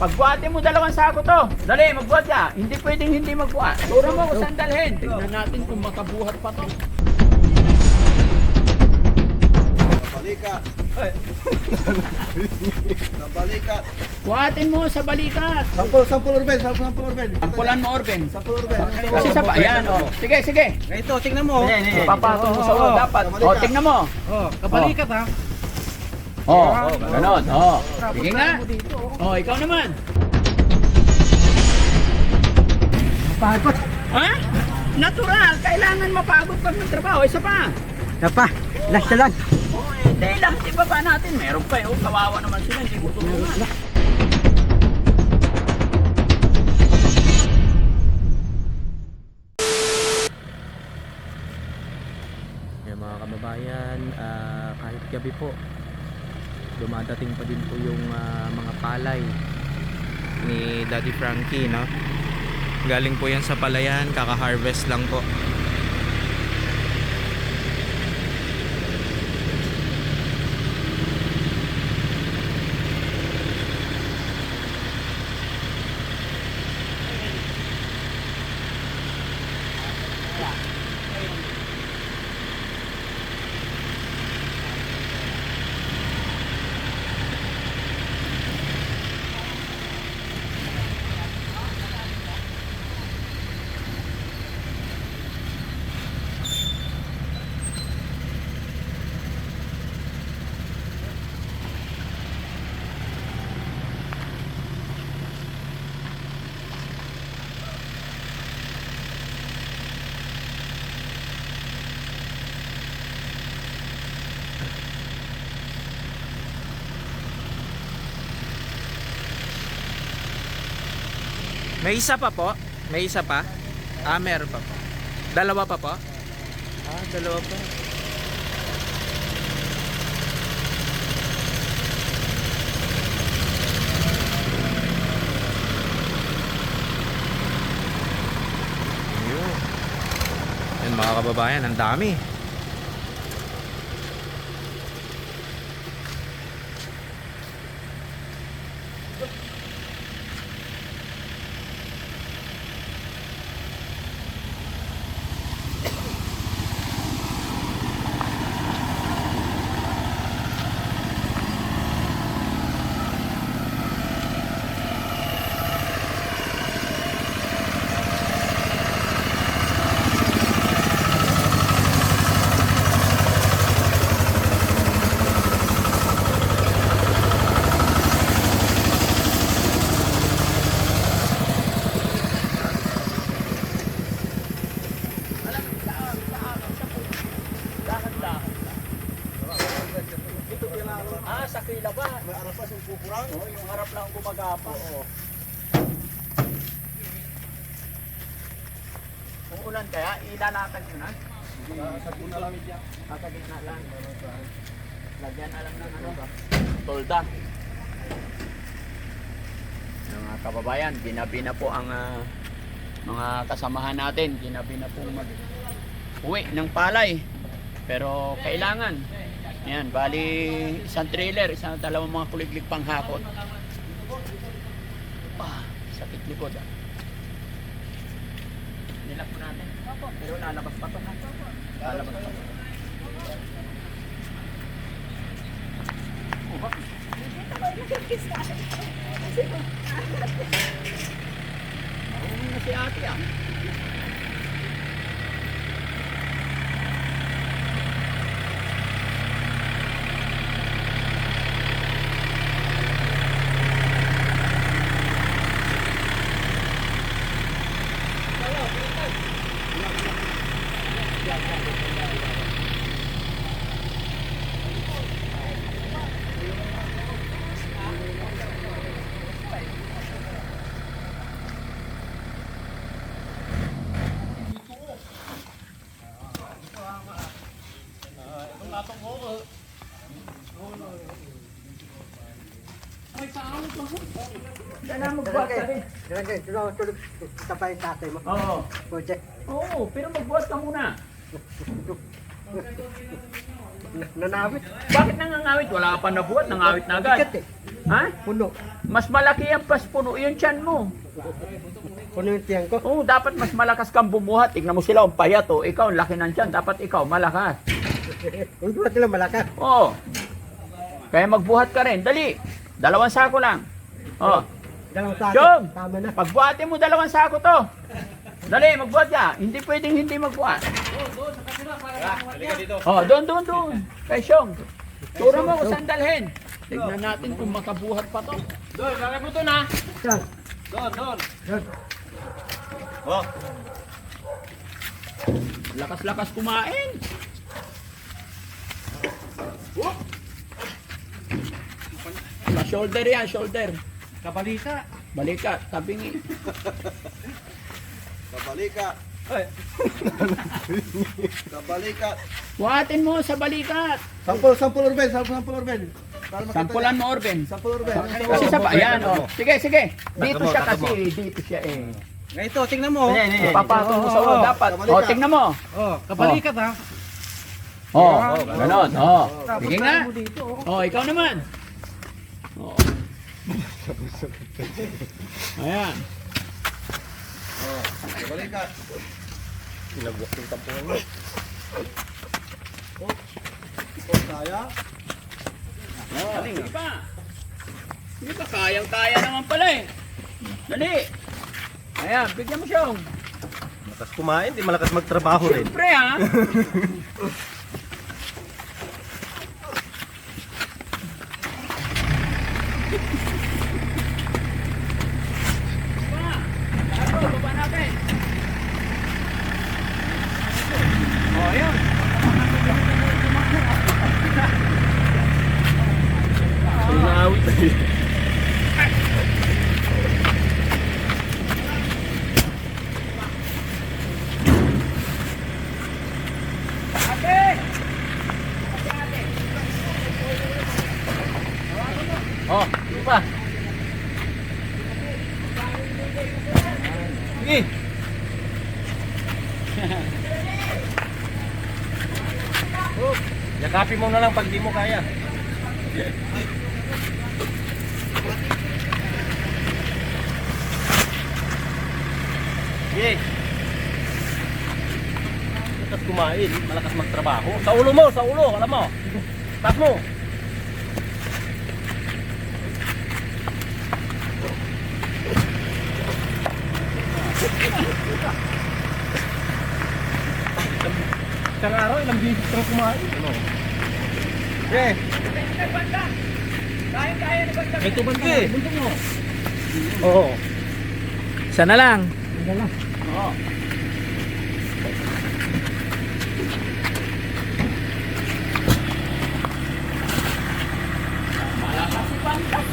Pagbuhatin mo dalawang sako to. Dali, magbuhat ka. Hindi pwedeng hindi magbuhat. Turo mo kung saan dalhin. Tignan natin kung makabuhat pa to. Balikat. Nabalikat. Buhatin mo sa balikat. Sampul, sampul Orben, sampul, sampul Orben. Ampulan mo, Orben. Sampul Orben. Kasi sa? Ayan, oh. Sige, sige. Ito, tingnan mo. Papatong mo sa ulo dapat. Oh, tingnan mo. Oh, kabalikat ha. Oh, ganon. Oh. Sige nga. Oh, ikaw naman. Pagod. Ha? Natural. Kailangan mapagod pag nagtrabaho. Isa pa. Napa, last na lang. Oh, hindi lang. Iba pa natin. Meron pa eh. Oh, kawawa naman sila. Hindi ko tulungan. Yan mga kababayan, ah, kahit gabi po, dumadating pa din po yung ah, mga palay ni Daddy Frankie, no? Galing po yan sa palayan, kaka-harvest lang po. May isa pa po? May isa pa? Ah, meron pa po. Dalawa pa po? Ah, dalawa pa. Ayun. Yan mga kababayan, ang dami. Ah, sa kila ba? May harap pa yung kukurang? Oo, yung harap lang gumagapa. Oo. Kung ulan kaya, ilalatag yun ha? Sa gitna lang. Ah, sa gitna lang. Lagyan na lang ng ano ba? Tolda. Mga kababayan, ginabi na po ang ah, mga kasamahan natin. Ginabi na po mag uwi ng palay. Pero kailangan Ayan, bali isang trailer, isang dalawang mga kuliglig panghakot. Ah, sakit likod ah. Nilak po natin. Pero lalabas pa to ha. Lalabas pa to. Oh, bakit? Marunong na si ate ah. Kailangan magbuhat ka kayo, tulog. Ito pa yung tatay mo. Oo. Kotse. Oo, pero magbuhat ka muna. Nanawit. Bakit nangangawit? Wala ka pa nabuhat, nangawit na agad. Bigat eh. Ha? Puno. Mas malaki ang pas puno yung tiyan mo. Puno yung tiyang ko. Oo, dapat mas malakas kang bumuhat. Tignan mo sila, ang payat oh. Ikaw, ang laki ng tiyan. Dapat ikaw, malakas. Yung duwat nila malakas. Oo. Kaya magbuhat ka rin. Dali. Dalawang sako lang. Oh. Dalawang sako. Chong! Tama na. Pagbuhatin mo dalawang sako to. Dali, magbuhat ka. Hindi pwedeng hindi magbuhat. Oh, doon, doon, doon. Kay Syong. Turo mo kung saan dalhin. Tignan natin kung makabuhat pa to. Doon, lalagay mo to na. Yan. Doon, doon. Yan. Oh. Lakas-lakas kumain. Whoop. Sa shoulder yan, shoulder. Kabalita. Balikat, tabingi. Kabalikat. Kabalikat. Buhatin mo sa balikat. Sampol, sampol Orben, sampol, sampol Orben. Sampulan mo, Orben. Sampol Orben. Kasi sa ayan, oh. Sige, sige. Dito siya kasi, dito siya eh. Ito, tingnan mo. Papatong mo sa wall dapat. Oh, tingnan mo. Oh, kabalikat ha. Oh, ganon. Oh. Sige nga. oh. Oh, ikaw naman. Oh. Ayan. Kabalikat. Oh, kaya. Oh, sige pa. Sige pa, kayang-kaya naman pala eh. Dali. Ayan, bigyan mo siyang. Malakas kumain, di malakas magtrabaho rin. Siyempre ha. Pa, Ako, baba natin. Oh, yun. Ate! Oh, ano pa? Sige. Yakapin mo na lang pag di mo kaya. Sige. Malakas kumain, malakas magtrabaho. Sa ulo mo, sa ulo, alam mo. Tap mo. Isang araw, ilang bisis kang kumain. Ano? Okay. Kaya-kaya ni tubig ka eh. Buntok mo. Oo. Isa na lang. Tingnan lang. Oo.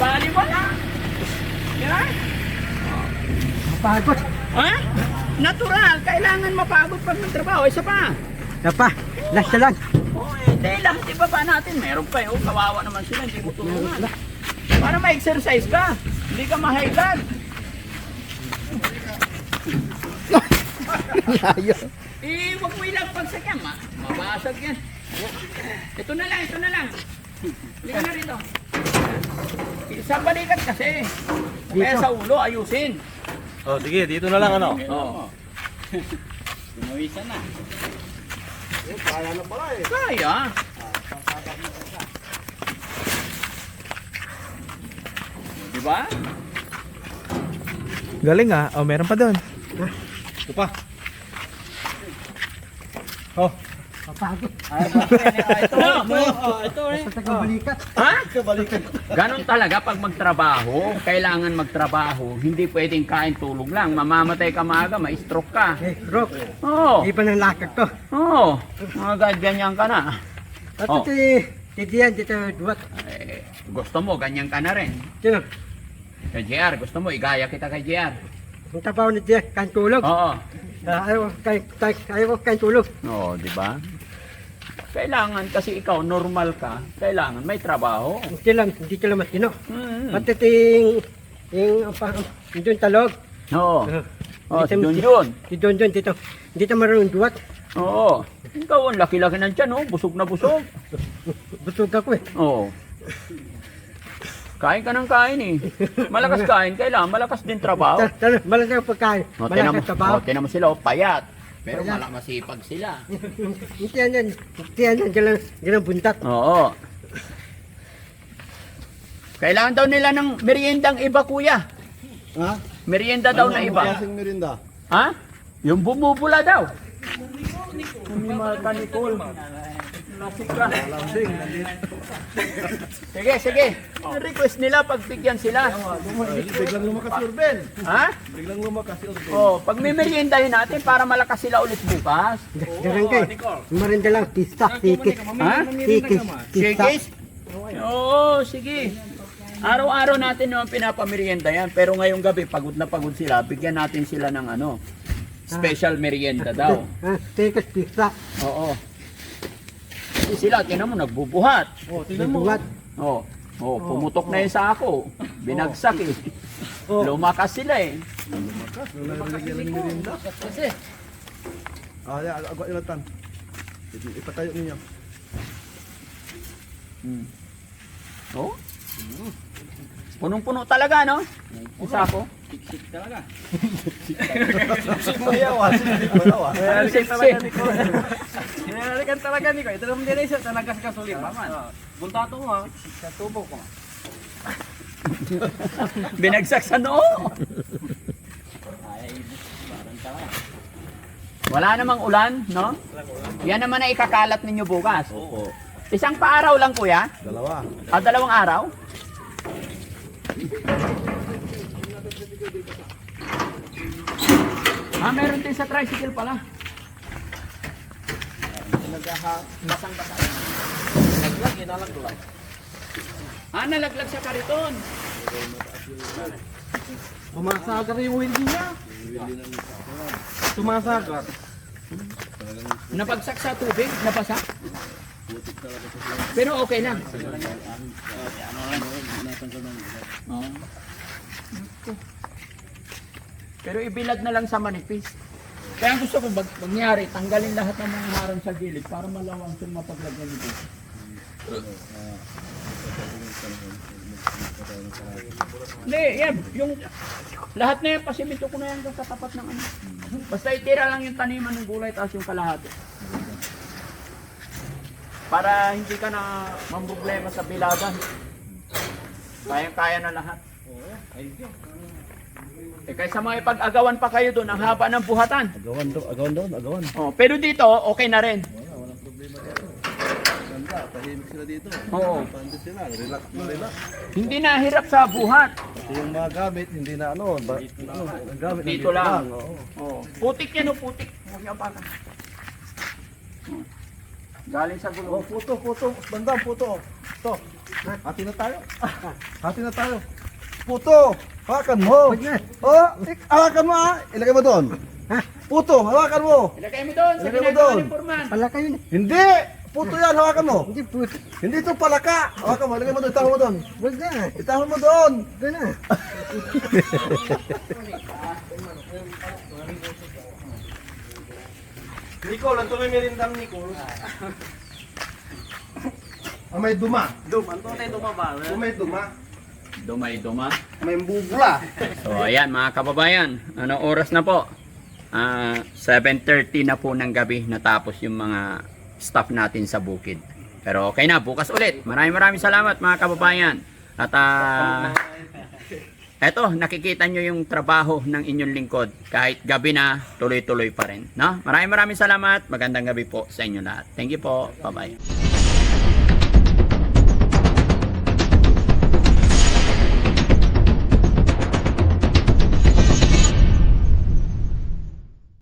Bali wala. Yan. Mapagod. Ha? Natural. Kailangan mapagod pag nagtrabaho. Isa pa. Yan pa. Last na lang. Eh, dahil lahat ibaba natin. Meron pa eh. Oh, kawawa naman sila. Hindi mo tulungan. Para ma-exercise ka. Hindi ka blood. Layo. Eh, wag mo ilang pagsakyan. Ma mabasag yan. Ito na lang, ito na lang. Hindi ka na rito. Sa balikat kasi. Kaya sa ulo, ayusin. Oh, sige, dito na lang ano. Oo. Pinawisan na. Kaya na pala eh. Kaya. Di ba? Galing ah. Oh, meron pa doon. Ito pa. Mapagod. Ito, ito eh. Sa kabalikat. Ha? Kabalikat. Ganon talaga pag magtrabaho, kailangan magtrabaho. Hindi pwedeng kain tulog lang. Mamamatay ka maaga, ma-stroke ka. Eh, Rob. Oo. Iba ng lakad ko. Oo. Mga ganyan ka na. At Oh. ito Tidiyan dito duwat. Eh, gusto mo, ganyan ka na rin. Sino? Kay JR, gusto mo, igaya kita kay JR. Ang tabaw ni Diyan, kain tulog. Oo. Ah, ayaw, kain, kain, ayaw ko kain tulog. Oo, di ba? Kailangan kasi ikaw normal ka, kailangan may trabaho. Hindi lang, hindi ka lang matino. Hmm. At ito yung, yung, yung talog. Oo. Oh, si Don John. Si Don Don dito. Dito marunong duwat. Oo. Ikaw ang laki-laki ng tiyan, oh. Busog na busog. Busog ako eh. Oo. Kain ka ng kain eh. Malakas kain, kailangan malakas din trabaho. Malakas ang pagkain. Malakas trabaho. o, tinan mo sila, o, payat. Pero malak masipag sila. Hindi yan yan. Hindi yan yan. Diyan lang- diyan lang buntat. Oo. Kailangan daw nila ng meriendang iba, kuya. Ha? Merienda daw na iba. Klaseng merinda. Ha? Yung bumubula daw. Ni Marta Nicole. Sige, sige. Request nila, pagbigyan sila. Biglang lumakas si Urben. Ha? Biglang lumakas si Urben. Oh, pag may meriendahin natin para malakas sila ulit bukas. Diyan kay. Marinda lang. Pista. Tikis. Ha? Tikis. Shakes? Oo, sige. Araw-araw natin naman pinapamerienda yan. Pero ngayong gabi, pagod na pagod sila. Bigyan natin sila ng ano, special merienda daw. Ah, Tikis. Pista. Oo. Kasi sila, tinan mo, nagbubuhat. Oh, tingnan mo. Buhat. Oh, oh, pumutok na yung sako. Binagsak eh. Lumakas sila eh. Nalagyan ng merinda. Ah, ya, agwa ilatan. Ipatayo ninyo. Hmm. Oh? Punong-puno talaga, no? Yung sako. Mayawa, hindi mayawa. Siksik. Nalalikan talaga ni ko. Ito naman din isa talaga sa kasulit. Maman. Bunta to ha. Sa tubo ko. Binagsak sa noo. Wala namang ulan, no? Yan naman ay ikakalat ninyo bukas. Oo. Isang paaraw lang, kuya? Dalawa. Ah, dalawang araw? Ah, meron din sa tricycle pala. Ah, nalaglag sa kariton. Sumasagar yung hindi niya. Sumasagar. Napagsak sa tubig, napasa. Pero okay lang. Oo. Pero ibilad na lang sa manipis. Kaya gusto ko bag mangyari, tanggalin lahat ng mga harang sa gilid para malawang yung mapaglagyan nito. Hindi, yan. Yung lahat na yan, pasimento ko na yan sa tapat ng ano. Basta itira lang yung taniman ng gulay tapos yung kalahati. Para hindi ka na mamproblema sa bilagan. Kayang-kaya na lahat. Eh kaysa mga ipag-agawan pa kayo doon, ang haba ng buhatan. Agawan doon, agawan doon, agawan. Oh, pero dito, okay na rin. Ganda, tahimik sila dito. Oo. Pandi sila, relax na relax. Hindi na hirap sa buhat. Kasi yung mga gamit, hindi na ano, ba, ano ang gamit Dito lang. Oo. Oh, putik yan o putik. Huwag niyo apakan. Oh. Galing sa Oh, gulong. puto, puto, bandang puto. Ito, hati na tayo. Hati na tayo. Puto, hawakan mo. Oh, hawakan mo ah. Ilagay mo doon. Ha? Puto, hawakan mo. Ilagay mo doon sa Ilagay mo doon. ni Forman. Pala kayo. na. Hindi! Puto yan, hawakan mo. Hindi po. Hindi ito palaka. Hawakan mo, ilagay mo doon, itahon mo doon. Huwag na. Itahon mo doon. Huwag na. Nicole, ang may merindang Nicole. Ah, may duma. Dum, ang tunay dumaba. Oh, may duma. Dumay-duma. May bubula. So ayan mga kababayan, ano oras na po? Ah, 7.30 na po ng gabi natapos yung mga staff natin sa bukid. Pero okay na, bukas ulit. Maraming maraming salamat mga kababayan. At ah, eto, nakikita nyo yung trabaho ng inyong lingkod. Kahit gabi na, tuloy-tuloy pa rin. No? Maraming maraming salamat. Magandang gabi po sa inyo lahat. Thank you po. Bye-bye.